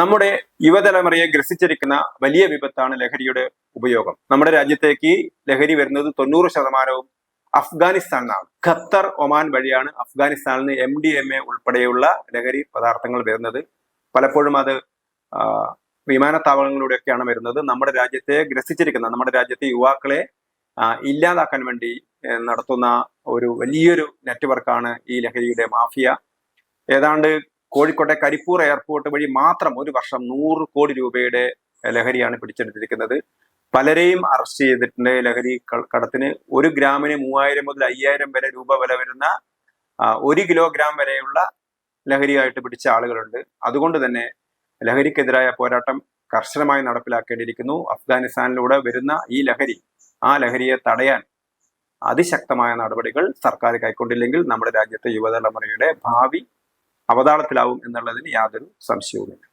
നമ്മുടെ യുവതലമുറയെ ഗ്രസിച്ചിരിക്കുന്ന വലിയ വിപത്താണ് ലഹരിയുടെ ഉപയോഗം. നമ്മുടെ രാജ്യത്തേക്ക് ലഹരി വരുന്നത് തൊണ്ണൂറ് ശതമാനവും അഫ്ഗാനിസ്ഥാനിലാണ് ഖത്തർ ഒമാൻ വഴിയാണ് അഫ്ഗാനിസ്ഥാനിൽ നിന്ന് എം ഡി എം എ ഉൾപ്പെടെയുള്ള ലഹരി പദാർത്ഥങ്ങൾ വരുന്നത്. പലപ്പോഴും അത് വിമാനത്താവളങ്ങളിലൂടെയൊക്കെയാണ് വരുന്നത്. നമ്മുടെ രാജ്യത്തെ ഗ്രസിച്ചിരിക്കുന്ന നമ്മുടെ രാജ്യത്തെ യുവാക്കളെ ഇല്ലാതാക്കാൻ വേണ്ടി നടത്തുന്ന ഒരു വലിയൊരു നെറ്റ്വർക്കാണ് ഈ ലഹരിയുടെ മാഫിയ. ഏതാണ്ട് കോഴിക്കോട്ടെ കരിപ്പൂർ എയർപോർട്ട് വഴി മാത്രം ഒരു വർഷം നൂറ് കോടി രൂപയുടെ ലഹരിയാണ് പിടിച്ചെടുത്തിരിക്കുന്നത്. പലരെയും അറസ്റ്റ് ചെയ്തിട്ടുണ്ട്. ലഹരി കടത്തിന് ഒരു ഗ്രാമിന് മൂവായിരം മുതൽ അയ്യായിരം വരെ രൂപ വില വരുന്ന ഒരു കിലോഗ്രാം വരെയുള്ള ലഹരിയായിട്ട് പിടിച്ച ആളുകളുണ്ട്. അതുകൊണ്ട് തന്നെ ലഹരിക്കെതിരായ പോരാട്ടം കർശനമായി നടപ്പിലാക്കേണ്ടിയിരിക്കുന്നു. അഫ്ഗാനിസ്ഥാനിലൂടെ വരുന്ന ഈ ലഹരി ആ ലഹരിയെ തടയാൻ അതിശക്തമായ നടപടികൾ സർക്കാർ കൈക്കൊണ്ടില്ലെങ്കിൽ നമ്മുടെ രാജ്യത്തെ യുവതലമുറയുടെ ഭാവി അവതാളത്തിലാവും എന്നുള്ളതിന് യാതൊരു സംശയവുമില്ല.